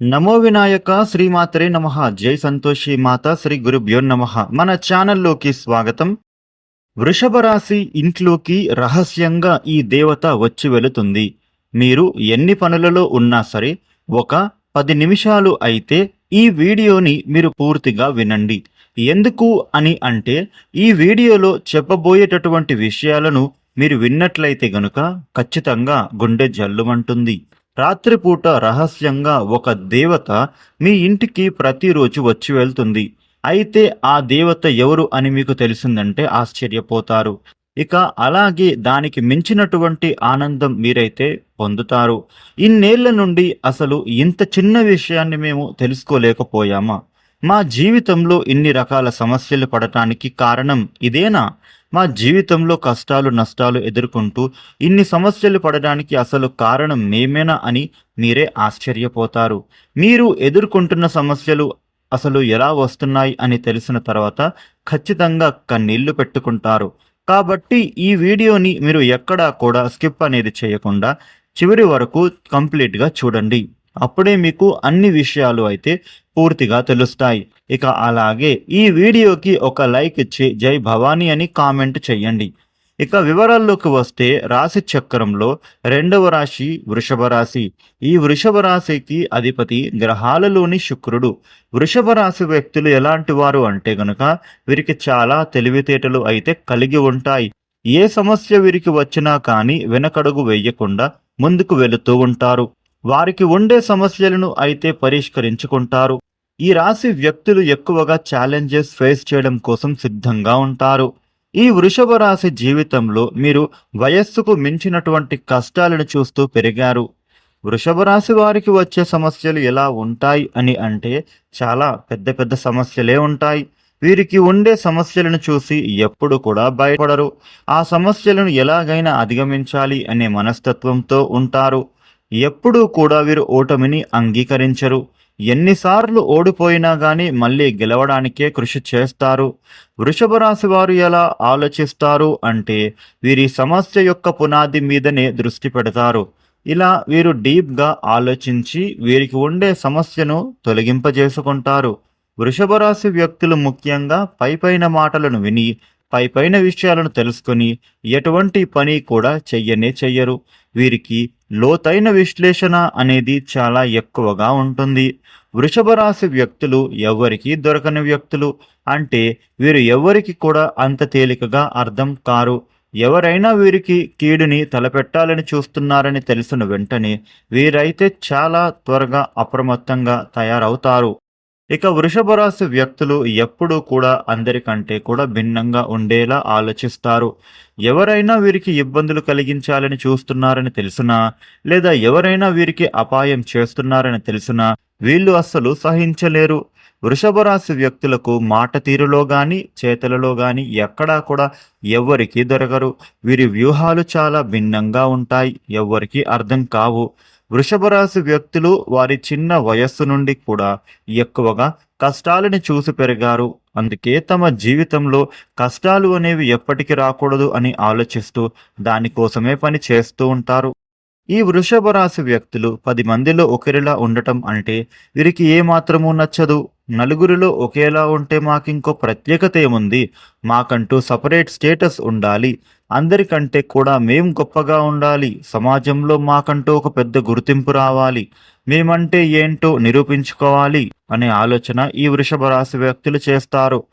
నమో వినాయక శ్రీమాతరే నమ. జై సంతోషి మాత శ్రీ గురుభ్యో నమ. మన ఛానల్లోకి స్వాగతం. వృషభ రాశి ఇంట్లోకి రహస్యంగా ఈ దేవత వచ్చి వెళుతుంది. మీరు ఎన్ని పనులలో ఉన్నా సరే ఒక పది నిమిషాలు అయితే ఈ వీడియోని మీరు పూర్తిగా వినండి. ఎందుకు అని అంటే ఈ వీడియోలో చెప్పబోయేటటువంటి విషయాలను మీరు విన్నట్లయితే గనుక ఖచ్చితంగా గుండె జల్లుమంటుంది. రాత్రిపూట రహస్యంగా ఒక దేవత మీ ఇంటికి ప్రతిరోజు వచ్చి వెళ్తుంది. అయితే ఆ దేవత ఎవరు అని మీకు తెలిసిందంటే ఆశ్చర్యపోతారు. ఇక అలాగే దానికి మించినటువంటి ఆనందం మీరైతే పొందుతారు. ఇన్నేళ్ళ నుండి అసలు ఇంత చిన్న విషయాన్ని మేము తెలుసుకోలేకపోయామా? మా జీవితంలో ఇన్ని రకాల సమస్యలు పడటానికి కారణం ఇదేనా? మా జీవితంలో కష్టాలు నష్టాలు ఎదుర్కొంటూ ఇన్ని సమస్యలు పడడానికి అసలు కారణం మేమేనా అని మీరే ఆశ్చర్యపోతారు. మీరు ఎదుర్కొంటున్న సమస్యలు అసలు ఎలా వస్తున్నాయి అని తెలిసిన తర్వాత ఖచ్చితంగా కన్నీళ్ళు పెట్టుకుంటారు. కాబట్టి ఈ వీడియోని మీరు ఎక్కడా కూడా స్కిప్ అనేది చేయకుండా చివరి వరకు కంప్లీట్గా చూడండి. అప్పుడే మీకు అన్ని విషయాలు అయితే పూర్తిగా తెలుస్తాయి. ఇక అలాగే ఈ వీడియోకి ఒక లైక్ ఇచ్చి జై భవానీ అని కామెంట్ చేయండి. ఇక వివరాల్లోకి వస్తే రాశి చక్రంలో రెండవ రాశి వృషభ రాశి. ఈ వృషభ రాశికి అధిపతి గ్రహాలలోని శుక్రుడు. వృషభ రాశి వ్యక్తులు ఎలాంటి వారు అంటే గనుక వీరికి చాలా తెలివితేటలు అయితే కలిగి ఉంటాయి. ఏ సమస్య వీరికి వచ్చినా కానీ వెనకడుగు వేయకుండా ముందుకు వెళుతూ ఉంటారు. వారికి ఉండే సమస్యలను అయితే పరిష్కరించుకుంటారు. ఈ రాశి వ్యక్తులు ఎక్కువగా ఛాలెంజెస్ ఫేస్ చేయడం కోసం సిద్ధంగా ఉంటారు. ఈ వృషభ రాశి జీవితంలో మీరు వయస్సుకు మించినటువంటి కష్టాలను చూస్తూ పెరిగారు. వృషభ రాశి వారికి వచ్చే సమస్యలు ఎలా ఉంటాయి అని అంటే చాలా పెద్ద పెద్ద సమస్యలే ఉంటాయి. వీరికి ఉండే సమస్యలను చూసి ఎప్పుడు కూడా భయపడరు. ఆ సమస్యలను ఎలాగైనా అధిగమించాలి అనే మనస్తత్వంతో ఉంటారు. ఎప్పుడూ కూడా వీరు ఓటమిని అంగీకరించరు. ఎన్నిసార్లు ఓడిపోయినా కానీ మళ్ళీ గెలవడానికే కృషి చేస్తారు. వృషభ రాశి వారు ఎలా ఆలోచిస్తారు అంటే వీరి సమస్య యొక్క పునాది మీదనే దృష్టి పెడతారు. ఇలా వీరు డీప్గా ఆలోచించి వీరికి ఉండే సమస్యను తొలగింపజేసుకుంటారు. వృషభ రాశి వ్యక్తులు ముఖ్యంగా పైపైన మాటలను విని పైపైన విషయాలను తెలుసుకొని ఎటువంటి పని కూడా చెయ్యనే చెయ్యరు. వీరికి లోతైన విశ్లేషణ అనేది చాలా ఎక్కువగా ఉంటుంది. వృషభ రాశి వ్యక్తులు ఎవరికీ దొరకని వ్యక్తులు. అంటే వీరు ఎవరికి కూడా అంత తేలికగా అర్థం కారు. ఎవరైనా వీరికి కీడుని తలపెట్టాలని చూస్తున్నారని తెలిసిన వెంటనే వీరైతే చాలా త్వరగా అప్రమత్తంగా తయారవుతారు. ఇక వృషభ రాశి వ్యక్తులు ఎప్పుడూ కూడా అందరికంటే కూడా భిన్నంగా ఉండేలా ఆలోచిస్తారు. ఎవరైనా వీరికి ఇబ్బందులు కలిగించాలని చూస్తున్నారని తెలిసినా లేదా ఎవరైనా వీరికి అపాయం చేస్తున్నారని తెలిసినా వీళ్ళు అస్సలు సహించలేరు. వృషభ రాశి వ్యక్తులకు మాట తీరులో కానీ చేతలలో కానీ ఎక్కడా కూడా ఎవ్వరికీ దొరకరు. వీరి వ్యూహాలు చాలా భిన్నంగా ఉంటాయి. ఎవ్వరికీ అర్థం కావు. వృషభ రాశి వ్యక్తులు వారి చిన్న వయస్సు నుండి కూడా ఎక్కువగా కష్టాలని చూసి పెరిగారు. అందుకే తమ జీవితంలో కష్టాలు అనేవి ఎప్పటికీ రాకూడదు అని ఆలోచిస్తూ దానికోసమే పని చేస్తూ ఉంటారు. ఈ వృషభ రాశి వ్యక్తులు పది మందిలో ఒకరిలా ఉండటం అంటే వీరికి ఏమాత్రమూ నచ్చదు. నలుగురిలో ఒకేలా ఉంటే మాకింకో ప్రత్యేకత ఏముంది మాకంటూ సపరేట్ స్టేటస్ ఉండాలి. అందరికంటే కూడా మేం గొప్పగా ఉండాలి. సమాజంలో మాకంటూ ఒక పెద్ద గుర్తింపు రావాలి. మేమంటే ఏంటో నిరూపించుకోవాలి అనే ఆలోచన ఈ వృషభ రాశి వ్యక్తులు చేస్తారు.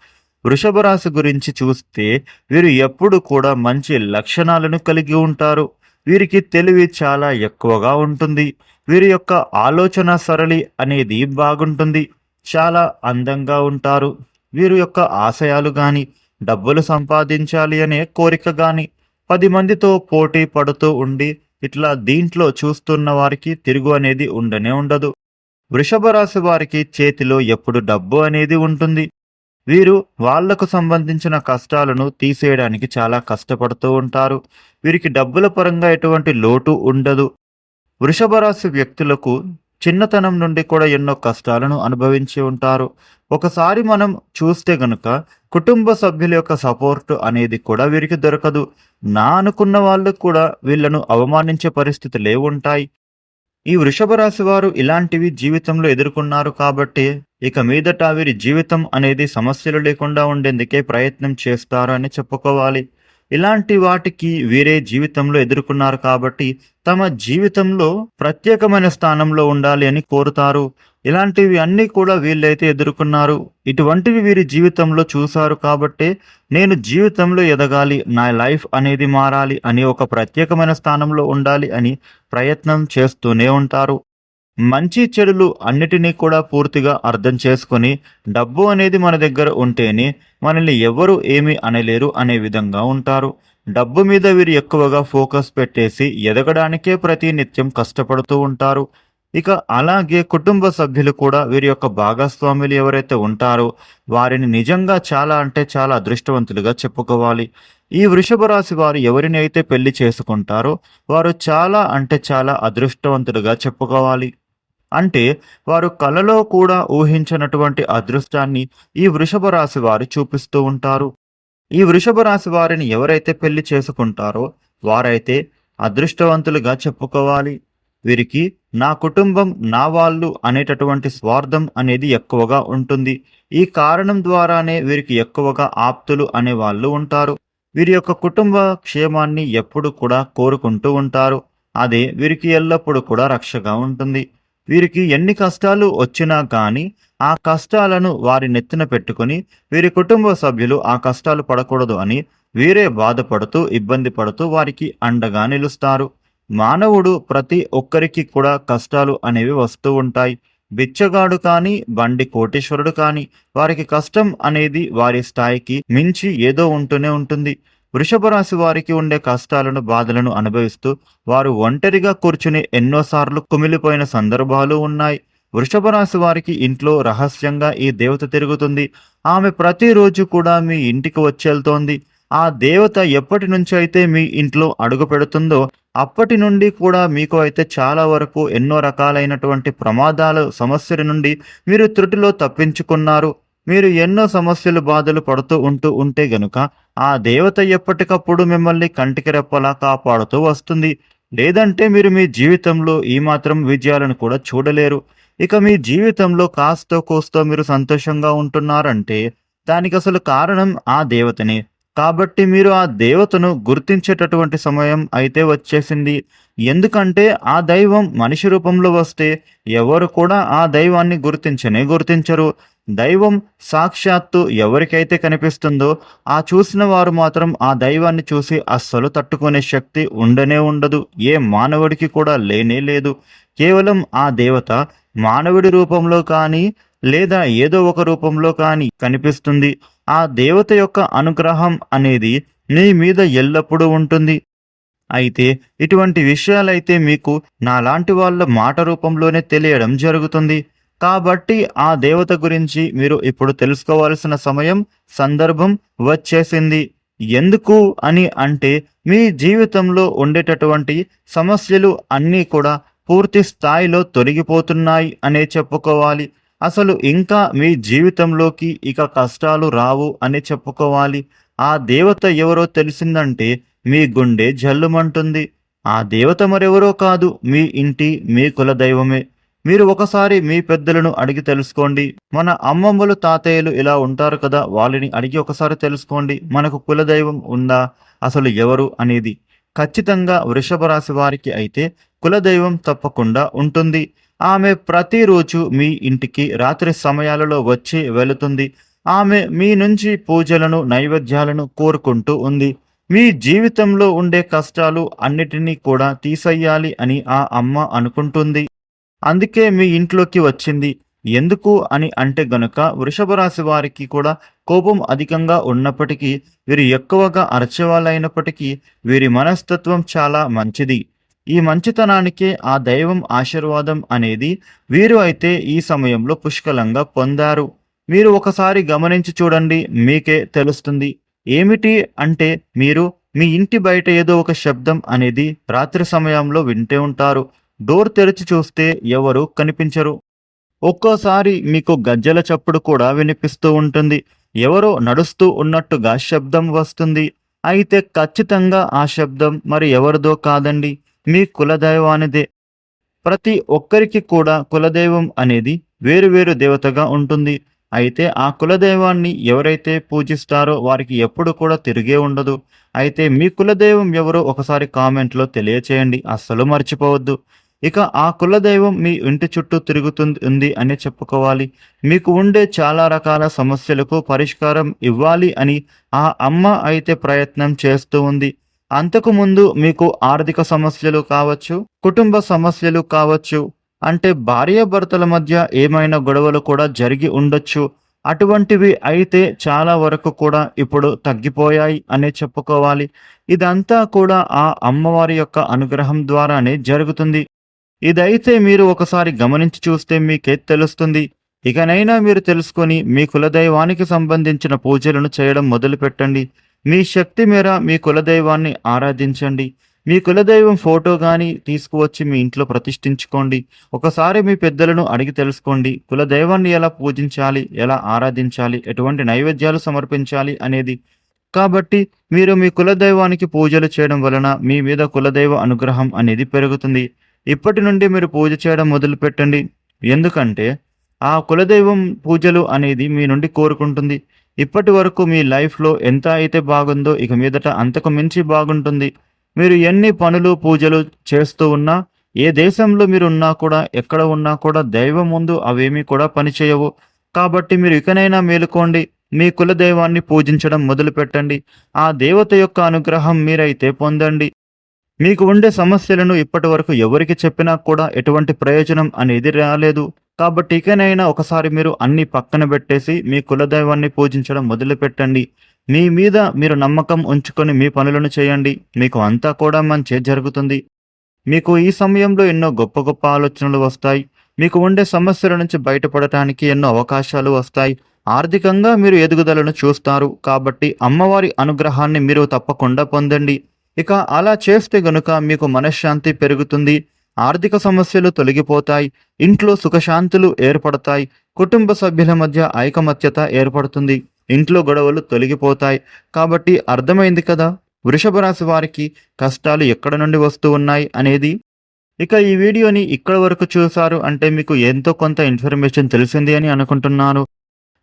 వృషభ రాశి గురించి చూస్తే వీరు ఎప్పుడు కూడా మంచి లక్షణాలను కలిగి ఉంటారు. వీరికి తెలివి చాలా ఎక్కువగా ఉంటుంది. వీరి యొక్క ఆలోచన సరళి అనేది బాగుంటుంది. చాలా అందంగా ఉంటారు. వీరి యొక్క ఆశయాలు కానీ డబ్బులు సంపాదించాలి అనే కోరిక కానీ పది మందితో పోటీ పడుతూ ఉండి ఇట్లా దీంట్లో చూస్తున్న వారికి తిరుగు అనేది ఉండనే ఉండదు. వృషభ రాశి వారికి చేతిలో ఎప్పుడు డబ్బు అనేది ఉంటుంది. వీరు వాళ్ళకు సంబంధించిన కష్టాలను తీసేయడానికి చాలా కష్టపడుతూ ఉంటారు. వీరికి డబ్బుల పరంగా ఎటువంటి లోటు ఉండదు. వృషభ రాశి వ్యక్తులకు చిన్నతనం నుండి కూడా ఎన్నో కష్టాలను అనుభవించి ఉంటారు. ఒకసారి మనం చూస్తే గనుక కుటుంబ సభ్యుల యొక్క సపోర్ట్ అనేది కూడా వీరికి దొరకదు. నా అనుకున్న వాళ్ళు కూడా వీళ్ళను అవమానించే పరిస్థితులే ఉంటాయి. ఈ వృషభ రాశి వారు ఇలాంటివి జీవితంలో ఎదుర్కొన్నారు కాబట్టి ఇక మీదట వీరి జీవితం అనేది సమస్యలు లేకుండా ఉండేందుకే ప్రయత్నం చేస్తారు అని చెప్పుకోవాలి. ఇలాంటి వాటికి వీరే జీవితంలో ఎదుర్కొన్నారు కాబట్టి తమ జీవితంలో ప్రత్యేకమైన స్థానంలో ఉండాలి అని కోరుతారు. ఇలాంటివి అన్నీ కూడా వీళ్ళైతే ఎదుర్కొన్నారు. ఇటువంటివి వీరి జీవితంలో చూశారు కాబట్టే నేను జీవితంలో ఎదగాలి నా లైఫ్ అనేది మారాలి అని ఒక ప్రత్యేకమైన స్థానంలో ఉండాలి అని ప్రయత్నం చేస్తూనే ఉంటారు. మంచి చెడులు అన్నిటినీ కూడా పూర్తిగా అర్థం చేసుకొని డబ్బు అనేది మన దగ్గర ఉంటేనే మనల్ని ఎవరు ఏమీ అనలేరు అనే విధంగా ఉంటారు. డబ్బు మీద వీరు ఎక్కువగా ఫోకస్ పెట్టేసి ఎదగడానికే ప్రతి నిత్యం కష్టపడుతూ ఉంటారు. ఇక అలాగే కుటుంబ సభ్యులు కూడా వీరి యొక్క భాగస్వాములు ఎవరైతే ఉంటారో వారిని నిజంగా చాలా అంటే చాలా అదృష్టవంతులుగా చెప్పుకోవాలి. ఈ వృషభ రాశి వారు ఎవరిని అయితే పెళ్ళి చేసుకుంటారో వారు చాలా అంటే చాలా అదృష్టవంతులుగా చెప్పుకోవాలి. అంటే వారు కలలో కూడా ఊహించినటువంటి అదృష్టాన్ని ఈ వృషభ రాశి వారు చూపిస్తూ ఉంటారు. ఈ వృషభ రాశి వారిని ఎవరైతే పెళ్ళి చేసుకుంటారో వారైతే అదృష్టవంతులుగా చెప్పుకోవాలి. వీరికి నా కుటుంబం నా వాళ్ళు అనేటటువంటి స్వార్థం అనేది ఎక్కువగా ఉంటుంది. ఈ కారణం ద్వారానే వీరికి ఎక్కువగా ఆప్తులు అనే వాళ్ళు ఉంటారు. వీరి యొక్క కుటుంబ క్షేమాన్ని ఎప్పుడు కూడా కోరుకుంటూ ఉంటారు. అదే వీరికి ఎల్లప్పుడూ కూడా రక్షగా ఉంటుంది. వీరికి ఎన్ని కష్టాలు వచ్చినా కానీ ఆ కష్టాలను వారి నెత్తిన పెట్టుకొని వీరి కుటుంబ సభ్యులు ఆ కష్టాలు పడకూడదు అని వీరే బాధపడుతూ ఇబ్బంది పడుతూ వారికి అండగా నిలుస్తారు. మానవుడు ప్రతి ఒక్కరికి కూడా కష్టాలు అనేవి వస్తూ ఉంటాయి. బిచ్చగాడు కానీ బండి కోటేశ్వరుడు కానీ వారికి కష్టం అనేది వారి స్థాయికి మించి ఏదో ఉంటూనే ఉంటుంది. వృషభ రాశి వారికి ఉండే కష్టాలను బాధలను అనుభవిస్తూ వారు ఒంటరిగా కూర్చుని ఎన్నోసార్లు కుమిలిపోయిన సందర్భాలు ఉన్నాయి. వృషభ రాశి వారికి ఇంట్లో రహస్యంగా ఈ దేవత తిరుగుతుంది. ఆమె ప్రతిరోజు కూడా మీ ఇంటికి వచ్చేళ్తోంది. ఆ దేవత ఎప్పటి నుంచి అయితే మీ ఇంట్లో అడుగు పెడుతుందో అప్పటి నుండి కూడా మీకు అయితే చాలా వరకు ఎన్నో రకాలైనటువంటి ప్రమాదాల సమస్యల నుండి మీరు త్రుటిలో తప్పించుకున్నారు. మీరు ఎన్నో సమస్యలు బాధలు పడుతూ ఉంటూ ఉంటే గనుక ఆ దేవత ఎప్పటికప్పుడు మిమ్మల్ని కంటికి రెప్పలా కాపాడుతూ వస్తుంది. లేదంటే మీరు మీ జీవితంలో ఈ మాత్రం విజయాలను కూడా చూడలేరు. ఇక మీ జీవితంలో కాస్తో కోస్తో మీరు సంతోషంగా ఉంటున్నారంటే దానికి అసలు కారణం ఆ దేవతనే. కాబట్టి మీరు ఆ దేవతను గుర్తించేటటువంటి సమయం అయితే వచ్చేసింది. ఎందుకంటే ఆ దైవం మనిషి రూపంలో వస్తే ఎవరు కూడా ఆ దైవాన్ని గుర్తించనే గుర్తించరు. దైవం సాక్షాత్తు ఎవరికైతే కనిపిస్తుందో ఆ చూసిన వారు మాత్రం ఆ దైవాన్ని చూసి అస్సలు తట్టుకునే శక్తి ఉండనే ఉండదు. ఏ మానవుడికి కూడా లేనే లేదు. కేవలం ఆ దేవత మానవుడి రూపంలో కానీ లేదా ఏదో ఒక రూపంలో కానీ కనిపిస్తుంది. ఆ దేవత యొక్క అనుగ్రహం అనేది నీ మీద ఎల్లప్పుడూ ఉంటుంది. అయితే ఇటువంటి విషయాలైతే మీకు నాలాంటి వాళ్ళ మాట రూపంలోనే తెలియడం జరుగుతుంది. కాబట్టి ఆ దేవత గురించి మీరు ఇప్పుడు తెలుసుకోవాల్సిన సమయం సందర్భం వచ్చేసింది. ఎందుకు అని అంటే మీ జీవితంలో ఉండేటటువంటి సమస్యలు అన్నీ కూడా పూర్తి స్థాయిలో తొలగిపోతున్నాయి అనే చెప్పుకోవాలి. అసలు ఇంకా మీ జీవితంలోకి ఇక కష్టాలు రావు అని చెప్పుకోవాలి. ఆ దేవత ఎవరో తెలిసిందంటే మీ గుండె జల్లుమంటుంది. ఆ దేవత మరెవరో కాదు మీ ఇంటి మీ కుల దైవమే మీరు ఒకసారి మీ పెద్దలను అడిగి తెలుసుకోండి. మన అమ్మమ్మలు తాతయ్యలు ఇలా ఉంటారు కదా వాళ్ళని అడిగి ఒకసారి తెలుసుకోండి. మనకు కులదైవం ఉందా? అసలు ఎవరు అనేది. ఖచ్చితంగా వృషభ రాశి వారికి అయితే కులదైవం తప్పకుండా ఉంటుంది. ఆమె ప్రతిరోజు మీ ఇంటికి రాత్రి సమయాలలో వచ్చి వెళుతుంది. ఆమె మీ నుంచి పూజలను నైవేద్యాలను కోరుకుంటూ ఉంది. మీ జీవితంలో ఉండే కష్టాలు అన్నిటినీ కూడా తీసేయాలి అని ఆ అమ్మ అనుకుంటుంది. అందుకే మీ ఇంట్లోకి వచ్చింది. ఎందుకు అని అంటే గనుక వృషభ రాశి వారికి కూడా కోపం అధికంగా ఉన్నప్పటికీ వీరు ఎక్కువగా అరచేవాళ్ళైనప్పటికీ వీరి మనస్తత్వం చాలా మంచిది. ఈ మంచితనానికే ఆ దైవం ఆశీర్వాదం అనేది వీరు అయితే ఈ సమయంలో పుష్కలంగా పొందారు. మీరు ఒకసారి గమనించి చూడండి మీకే తెలుస్తుంది. ఏమిటి అంటే మీరు మీ ఇంటి బయట ఏదో ఒక శబ్దం అనేది రాత్రి సమయంలో వింటే ఉంటారు. డోర్ తెరిచి చూస్తే ఎవరు కనిపించరు. ఒక్కోసారి మీకు గజ్జల చప్పుడు కూడా వినిపిస్తూ ఉంటుంది. ఎవరో నడుస్తూ ఉన్నట్టుగా శబ్దం వస్తుంది. అయితే ఖచ్చితంగా ఆ శబ్దం మరి ఎవరిదో కాదండి. మీ కులదైవానిదే. ప్రతి ఒక్కరికి కూడా కులదైవం అనేది వేరు వేరు దేవతగా ఉంటుంది. అయితే ఆ కులదైవాన్ని ఎవరైతే పూజిస్తారో వారికి ఎప్పుడు కూడా తిరిగే ఉండదు. అయితే మీ కులదైవం ఎవరో ఒకసారి కామెంట్లో తెలియచేయండి. అస్సలు మర్చిపోవద్దు. ఇక ఆ కులదైవం మీ ఇంటి చుట్టూ తిరుగుతుంది ఉంది అని చెప్పుకోవాలి. మీకు ఉండే చాలా రకాల సమస్యలకు పరిష్కారం ఇవ్వాలి అని ఆ అమ్మ అయితే ప్రయత్నం చేస్తూ ఉంది. అంతకు ముందు మీకు ఆర్థిక సమస్యలు కావచ్చు కుటుంబ సమస్యలు కావచ్చు అంటే భార్యాభర్తల మధ్య ఏమైనా గొడవలు కూడా జరిగి ఉండొచ్చు. అటువంటివి అయితే చాలా వరకు కూడా ఇప్పుడు తగ్గిపోయాయి అనే చెప్పుకోవాలి. ఇదంతా కూడా ఆ అమ్మవారి యొక్క అనుగ్రహం ద్వారానే జరుగుతుంది. ఇదైతే మీరు ఒకసారి గమనించి చూస్తే మీకే తెలుస్తుంది. ఇకనైనా మీరు తెలుసుకొని మీ కులదైవానికి సంబంధించిన పూజలను చేయడం మొదలుపెట్టండి. మీ శక్తి మేర మీ కులదైవాన్ని ఆరాధించండి. మీ కులదైవం ఫోటో కానీ తీసుకువచ్చి మీ ఇంట్లో ప్రతిష్ఠించుకోండి. ఒకసారి మీ పెద్దలను అడిగి తెలుసుకోండి. కులదైవాన్ని ఎలా పూజించాలి? ఎలా ఆరాధించాలి? ఎటువంటి నైవేద్యాలు సమర్పించాలి అనేది. కాబట్టి మీరు మీ కులదైవానికి పూజలు చేయడం వలన మీ మీద కులదైవ అనుగ్రహం అనేది పెరుగుతుంది. ఇప్పటి నుండి మీరు పూజ చేయడం మొదలుపెట్టండి. ఎందుకంటే ఆ కులదైవం పూజలు అనేది మీ నుండి కోరుకుంటుంది. ఇప్పటి వరకు మీ లైఫ్లో ఎంత అయితే బాగుందో ఇక మీదట అంతకు మించి బాగుంటుంది. మీరు ఎన్ని పనులు పూజలు చేస్తూ ఉన్నా ఏ దేశంలో మీరు ఉన్నా కూడా ఎక్కడ ఉన్నా కూడా దైవం ముందు అవేమీ కూడా పనిచేయవు కాబట్టి మీరు ఇకనైనా మేలుకోండి. మీ కులదైవాన్ని పూజించడం మొదలుపెట్టండి. ఆ దేవత యొక్క అనుగ్రహం మీరైతే పొందండి. మీకు ఉండే సమస్యలను ఇప్పటి వరకు ఎవరికి చెప్పినా కూడా ఎటువంటి ప్రయోజనం అనేది రాలేదు. కాబట్టి ఇకనైనా ఒకసారి మీరు అన్ని పక్కన పెట్టేసి మీ కులదైవాన్ని పూజించడం మొదలుపెట్టండి. మీ మీద మీరు నమ్మకం ఉంచుకొని మీ పనులను చేయండి. మీకు అంతా కూడా మంచి జరుగుతుంది. మీకు ఈ సమయంలో ఎన్నో గొప్ప గొప్ప ఆలోచనలు వస్తాయి. మీకు ఉండే సమస్యల నుంచి బయటపడటానికి ఎన్నో అవకాశాలు వస్తాయి. ఆర్థికంగా మీరు ఎదుగుదలను చూస్తారు. కాబట్టి అమ్మవారి అనుగ్రహాన్ని మీరు తప్పకుండా పొందండి. ఇక అలా చేస్తే గనుక మీకు మనశ్శాంతి పెరుగుతుంది ఆర్థిక సమస్యలు తొలగిపోతాయి ఇంట్లో సుఖశాంతులు ఏర్పడతాయి కుటుంబ సభ్యుల మధ్య ఐకమత్యత ఏర్పడుతుంది ఇంట్లో గొడవలు తొలగిపోతాయి. కాబట్టి అర్థమైంది కదా? వృషభ రాశి వారికి కష్టాలు ఎక్కడ నుండి వస్తూ ఉన్నాయి అనేది? ఇక ఈ వీడియోని ఇక్కడ వరకు చూసారు అంటే మీకు ఎంతో కొంత ఇన్ఫర్మేషన్ తెలిసింది అని అనుకుంటున్నాను.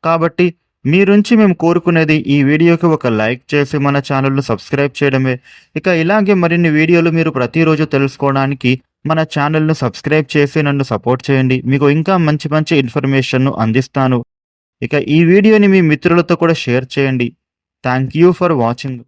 కాబట్టి మీరుంచి మేము కోరుకునేది ఈ వీడియోకి ఒక లైక్ చేసి మన ఛానల్ను సబ్స్క్రైబ్ చేయడమే. ఇక ఇలాగే మరిన్ని వీడియోలు మీరు ప్రతిరోజు తెలుసుకోవడానికి మన ఛానల్ను సబ్స్క్రైబ్ చేసి నన్ను సపోర్ట్ చేయండి. మీకు ఇంకా మంచి మంచి ఇన్ఫర్మేషన్ను అందిస్తాను. ఇక ఈ వీడియోని మీ మిత్రులతో కూడా షేర్ చేయండి. Thank you for watching.